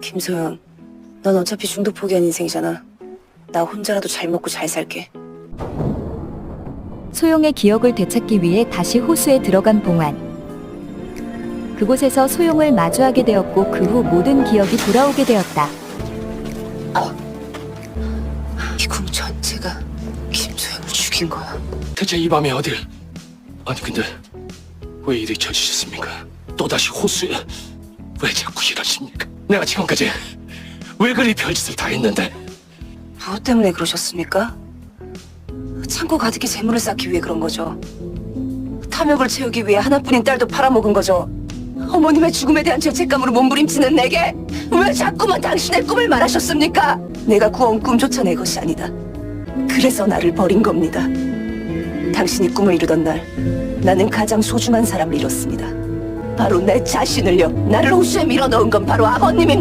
김소영, 넌 어차피 중도 포기한 인생이잖아. 나 혼자라도 잘 먹고 잘 살게. 소용의 기억을 되찾기 위해 다시 호수에 들어간 봉환. 그곳에서 소용을 마주하게 되었고 그 후 모든 기억이 돌아오게 되었다. 이 궁 전체가 김소영을 죽인 거야. 대체 이 밤에 어딜? 아니 근데 왜 이리 젖으셨습니까? 또다시 호수에 왜 자꾸 이러십니까? 내가 지금까지 왜 그리 별짓을 다 했는데 무엇 때문에 그러셨습니까? 창고 가득히 재물을 쌓기 위해 그런 거죠. 탐욕을 채우기 위해 하나뿐인 딸도 팔아먹은 거죠. 어머님의 죽음에 대한 죄책감으로 몸부림치는 내게 왜 자꾸만 당신의 꿈을 말하셨습니까? 내가 구원 꿈조차 내 것이 아니다. 그래서 나를 버린 겁니다. 당신이 꿈을 이루던 날 나는 가장 소중한 사람을 잃었습니다. 바로 내 자신을요. 나를 호수에 밀어넣은 건 바로 아버님입니다.